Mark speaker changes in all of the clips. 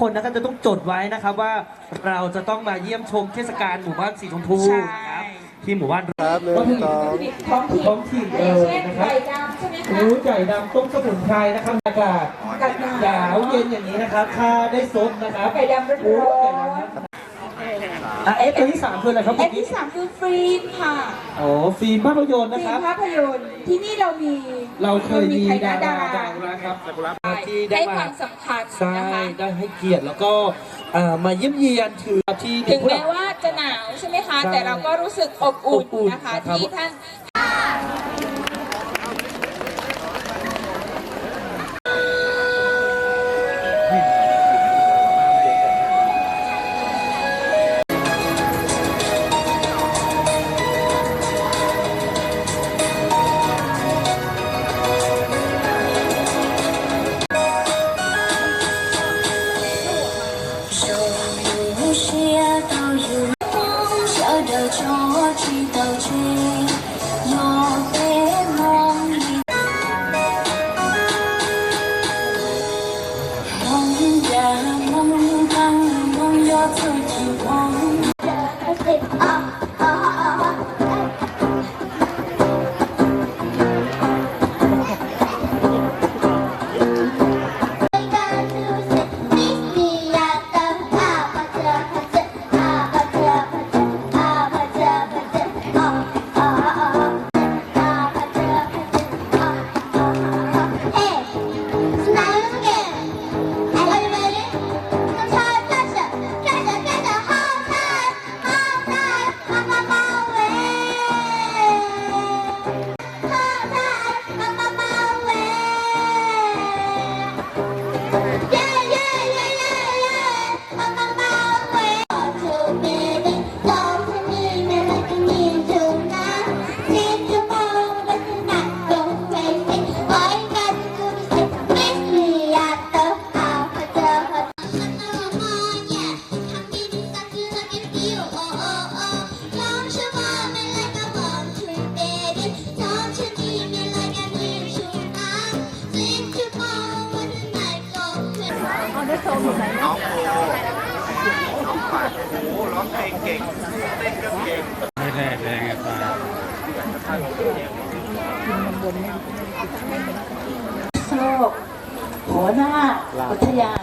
Speaker 1: คนนะครับจะต้องจดไว้นะครับว่าเราจะต้องมาเยี่ยมชมเทศกาลหมู่บ้านสีชมพู
Speaker 2: ใช่
Speaker 1: นะครับที่หมู่บ้าน
Speaker 3: ครับหนึ่งสอง
Speaker 2: ท้องถิ่น
Speaker 1: ท้องถิ่นเออ
Speaker 2: เช่น
Speaker 1: นะครับ
Speaker 2: ไก่ดำใช่ไหมคะ
Speaker 1: รู้ใจดำต้มสมุนไพรนะครับอากาศ
Speaker 2: กับ
Speaker 1: หนาวเย็นอย่างนี้นะครับถ้าได้ซดนะครับ
Speaker 2: ไก่ดำร้
Speaker 1: โอ้
Speaker 2: อย
Speaker 1: ไก่
Speaker 2: น
Speaker 1: ดำครับ อะเอฟตัวที่สามคืออะไรครับ
Speaker 2: เอ
Speaker 1: เมื่
Speaker 2: ฟ
Speaker 1: อกี้
Speaker 2: ที่สามคือฟิล์มค่ะ
Speaker 1: โอ้ฟิล์มภาพยนตร์
Speaker 2: ฟิ
Speaker 1: นะค
Speaker 2: ล์
Speaker 1: รั
Speaker 2: ม
Speaker 1: บ
Speaker 2: ภาพยนตร์ที่นี่เรามี
Speaker 1: เราเคยมี
Speaker 2: ใคร
Speaker 1: ดา
Speaker 2: นะ
Speaker 1: รา
Speaker 2: ดา
Speaker 1: ดั
Speaker 2: ราง
Speaker 1: นะครับที่ได้
Speaker 2: ให้
Speaker 1: มา
Speaker 2: ความสำคัญ
Speaker 1: ใช่
Speaker 2: นะคะ
Speaker 1: ได้ให้เกียรติแล้วก็เอ่อมาเยี่ยมเยียนถือที่
Speaker 2: ถึงแม้ว่าจะหนาวใช่ไหมคะ
Speaker 1: ใช่
Speaker 2: แต่เราก็รู้สึกอบอุ่น
Speaker 1: อบอุ่น
Speaker 2: นะคะ
Speaker 1: นะครับ
Speaker 2: ที่ท่าน
Speaker 4: about you น้องโบน้องปัดโอ้ร้องเพลงเก่งเต้
Speaker 5: นก็เก่งไม่ได้แไงปะไร
Speaker 6: โชคหัวหน้าอุทยาน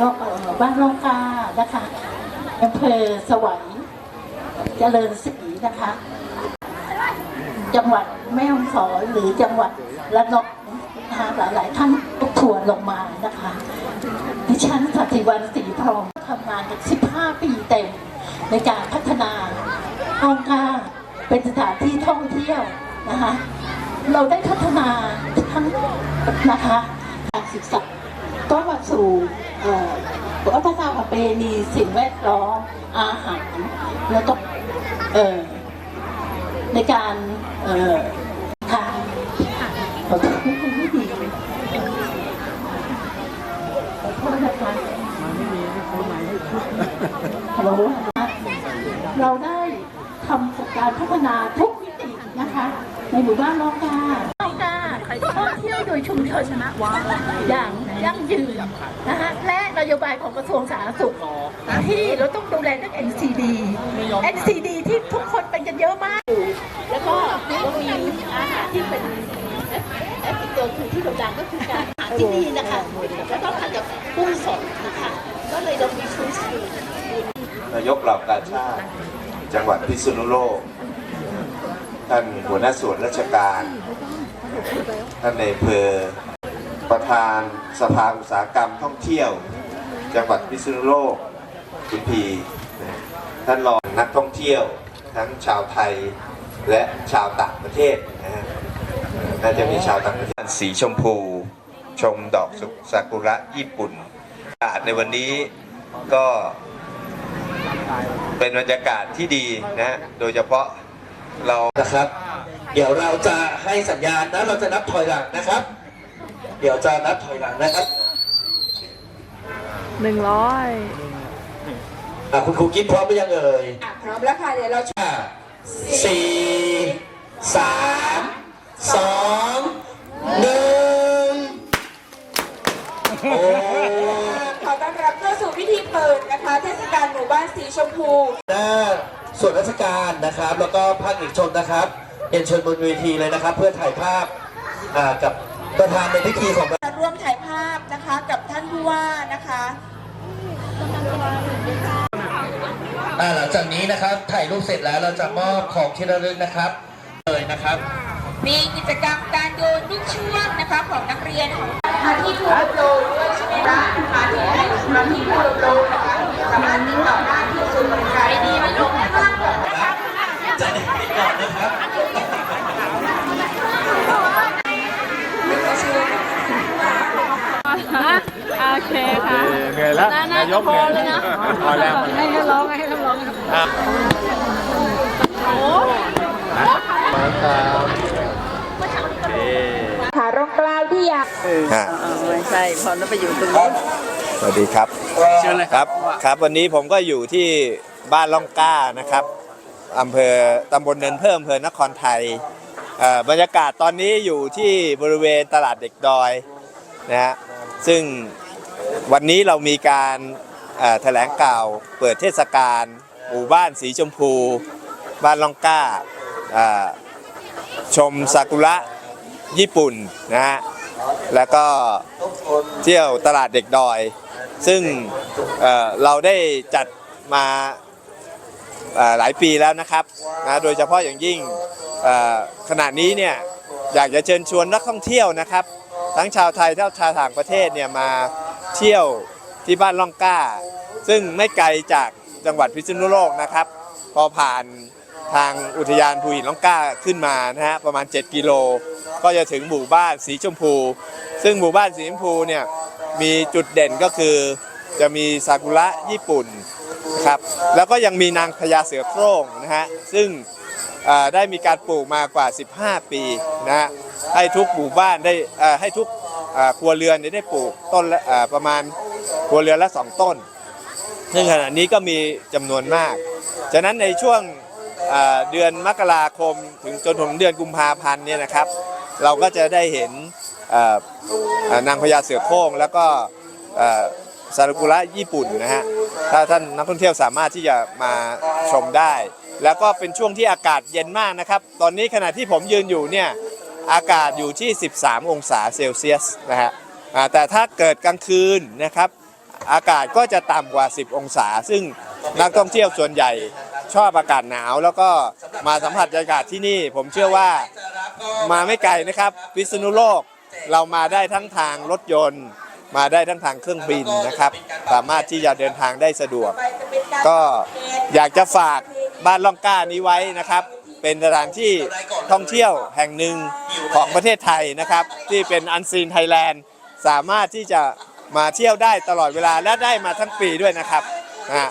Speaker 6: ยกบ้านลงกานะคะอำเภอสวัยเจริญศรีนะคะ จังหวัดแม่ฮ่องสอนหรือจังหวัดระนองนะคะหลายๆท่าน ทวร์ลงมานะคะ ดิฉันสัติวันศรีพรหมทำงานกัน15 ปีเต็ม ในการพัฒนาร่องกาเป็นสถานที่ท่องเที่ยวนะคะ เราได้พัฒนาทั้งนะคะการศึกษาก็มาสู่อ่อวัฒนธรรมประเพณีสิ่งแวดล้อมอาหารแล้วก็เอ่อในการเอ่อทานขอโทษไม่ดีขอโทษนะคะ ฮัลโหลเราได้ทำการพัฒนาทุกมิตินะคะ ในหมู่บ้านลองกาลองกาท่องเที่ยวโดยชุมชนชนะว้าอย่างยั่งยืนนะคะและนโยบายของกระทรวงสาธารณสุขที่เราต้องดูแลเรื่อง NCD NCD ที่ทุกคนเป็นกันเยอะมาก แล้วก็เรามีอาหารที่เป็นแอปพลิเคชันที่โด่งดังก็คือการอาหารที่ดีนะคะแล้วก็ทานกับกุ้งสด นะคะก็เลยเรามีชูสตรี
Speaker 7: นายกเหล่ากาชาติจังหวัดพิษณุโลก ท่านหัวหน้าส่วนราชการ ท่านในอำเภอประธานสภาอุตสาหกรรมท่องเที่ยว จังหวัดพิษณุโลกคุณพีนะท่านรองนักท่องเที่ยวทั้งชาวไทยและชาวต่างประเทศนะฮะน่าจะมีชาวต่างประเทศสีชมพู ชมดอกซากุระญี่ปุ่นอากาศในวันนี้ก็เป็นบรรยากาศที่ดีนะ โดยเฉพาะเรา
Speaker 3: นะครับ เดี๋ยวเราจะให้สัญญาณนะเราจะนับถอยหลังนะครับ เดี๋ยวจะนับถอยหลังนะครับ
Speaker 8: หนึ่งร้อย
Speaker 3: อะคุณครูกิ๊บพร้อมหรือยังเอ่ย
Speaker 2: อะพร้อมแล้วค่ะเดี๋ยวเรา
Speaker 3: ห้าสี่สามสองหนึ่งโอ้
Speaker 2: ขอต้อนรับชมพู
Speaker 3: หน้าส่วนราชการนะครับ แล้วก็ภาคเอกชนนะครับเรียนเชิญบนเวทีเลยนะครับ เพื่อถ่ายภาพอ่ากับประธานในพิธีของ
Speaker 2: มาร่วมถ่ายภาพนะคะกับท่านผู้ว่านะคะ
Speaker 3: อ่าหลังจากนี้นะครับถ่ายรูปเสร็จแล้วเราจะมอบของที่ระลึกนะครับเลยนะครับ
Speaker 2: มีกิจกรรมการโยนลูกช่วงนะคะของนักเรียนของ มาที่ภูลมโลด้วยใช่ไหมคะมาที่ไหนมาที่ภูลมโลนะคะสามารถติดต่อได้ที่ศูนย์บริการดีไม่ลงข้างก่อนนะคะ
Speaker 3: จะได้ไปก่อนนะครับ
Speaker 8: โอเคค่ะ
Speaker 5: เหนื่อยแล้ว
Speaker 8: นายกพอเลยนะ
Speaker 5: พอแล้ว
Speaker 8: ให้ให้ร้องให้ท่านร้องโอ้
Speaker 2: ขาร่ องกล้าวที่อยาก
Speaker 5: ฮะ
Speaker 8: ไม่ใช่พอแล้วไปอยู่ตรงนู้น
Speaker 5: สวัสดีครับ
Speaker 1: เชิญเลย
Speaker 5: ครับครับวันนี้ผมก็อยู่ที่บ้านล่องกล้านะครับอำเภอตำบลเนินเพิ่มอำเภอนครไทยเอ่อบรรยากาศตอนนี้อยู่ที่บริเวณตลาดเด็กดอยนะฮะซึ่งวันนี้เรามีการเอ่อแถลงข่าวเปิดเทศกาลหมู่บ้านสีชมพู บ้านล่องกล้าเอ่อชมซากุระ ญี่ปุ่นนะฮะแล้วก็เที่ยวตลาดเด็กดอย ซึ่งเเราได้จัดมาหลายปีแล้วนะครับนะโดยเฉพาะอย่างยิ่งขณะนี้เนี่ยอยากจะเชิญชวนนักท่องเที่ยวนะครับ ทั้งชาวไทยทั้งชาวต่างประเทศเนี่ยมาเที่ยวที่บ้านล่องก้า ซึ่งไม่ไกลจากจังหวัดพิษณุโลกนะครับ พอผ่าน ทางอุทยานภูหินล่องกล้าขึ้นมานะฮะประมาณ 7 กิโล ก็จะถึงหมู่บ้านสีชมพู ซึ่งหมู่บ้านสีชมพูเนี่ยมีจุดเด่นก็คือจะมีซากุระญี่ปุ่นนะครับแล้วก็ยังมีนางพญาเสือโคร่งนะฮะซึ่งได้มีการปลูกมากว่า 15 ปีนะฮะให้ทุกหมู่บ้านได้ให้ทุกครัวเรือนได้ปลูกต้นประมาณครัวเรือนละ 2 ต้น ซึ่งขณะนี้ก็มีจำนวนมาก ฉะนั้นในช่วง เดือนมกราคมถึงจนถึงเดือนกุมภาพันธ์เนี่ยนะครับ เราก็จะได้เห็นนางพญาเสือโคร่งแล้วก็ซากุระญี่ปุ่นนะฮะถ้าท่านนักท่องเที่ยวสามารถที่จะมาชมได้ แล้วก็เป็นช่วงที่อากาศเย็นมากนะครับ ตอนนี้ขณะที่ผมยืนอยู่เนี่ยอากาศอยู่ที่ 13 องศาเซลเซียสนะฮะแต่ถ้าเกิดกลางคืนนะครับ อากาศก็จะต่ำกว่า 10 องศา ซึ่งนักท่องเที่ยวส่วนใหญ่ ชอบอากาศหนาว แล้วก็มาสัมผัสบรรยากาศที่นี่ ผมเชื่อว่ามาไม่ไกลนะครับพิษณุโลกเรามาได้ทั้งทางรถยนต์ มาได้ทั้งทางเครื่องบินนะครับ สามารถที่จะเดินทางได้สะดวก ก็อยากจะฝากบ้านล่องกล้านี้ไว้นะครับ เป็นสถานที่ท่องเที่ยวแห่งหนึ่งของประเทศไทยนะครับ ที่เป็นอันซีนไทยแลนด์สามารถที่จะมาเที่ยวได้ตลอดเวลาและได้มาทั้งปีด้วยนะครับนะ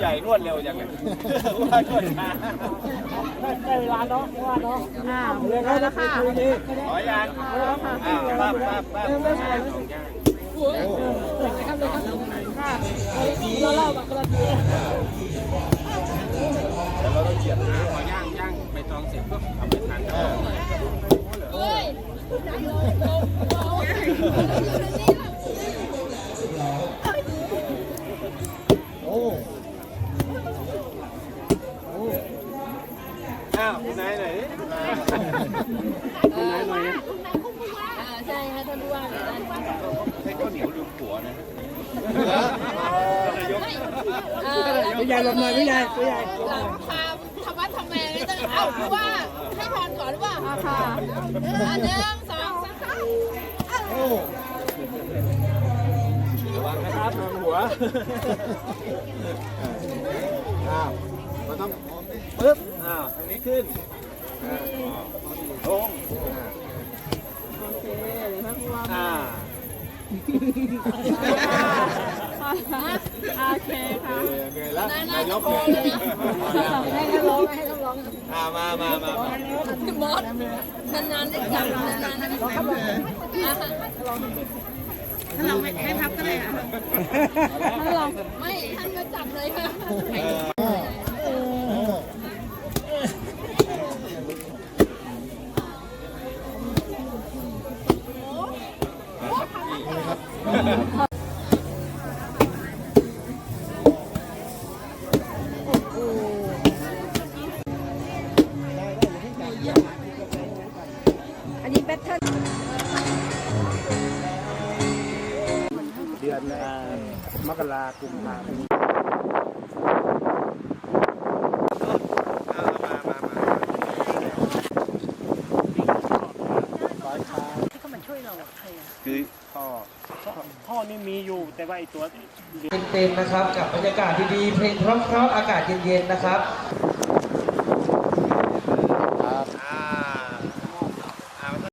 Speaker 5: ใหญ่นวดเร็วจังเลยว่านวดช้าได้เวลาเนาะว่าเนาะอ้าวเรื่องแล้วค่ะขอยังอ้าวปั๊บปั๊บปั๊บอ้าวคุ ณนายไหนคุณนายหน่อยใช่ค่ะท่านผู้ว่าใช้ข้าวเหนียวลืมหัวนะพี่ใหญ่ลงหน่อยพี่ใหญ่พี่ใหญ่
Speaker 8: ทำวัดทำแมไม่ต้องเอ้าหรือว่าให้พรก่อนหรือว่าค่ะอันหนึ่งสองสาม
Speaker 5: ระวังนะครับโดนหัวอ้าวมันต้อง ทางนี้ขึ้นอ่าลงอ่า
Speaker 8: โอเคค่ะ
Speaker 5: เหนื่อยแล้ว
Speaker 8: นาย
Speaker 5: นายก
Speaker 8: โก
Speaker 5: เหนื่
Speaker 8: เลย
Speaker 5: อย
Speaker 8: นะให้เขาร้องให้เขาร้อง
Speaker 5: อ่ามามามามา
Speaker 8: มอสนานๆได้จับนานๆได้จับถ้าเราไม่ให้พับก็ได้ค่ะถ้าเราไม่ท่านก็จับเลยค่ะอั อันนี้แบทเทิล
Speaker 5: เดือนมกราคมพาพันธ์มา
Speaker 9: คือ นี่มีอยู่ แต่ว่าไอ้ตัว
Speaker 1: เต็มๆนะครับกับบรรยากาศดีๆเพลงเพราะๆอากาศเย็นๆนะครับ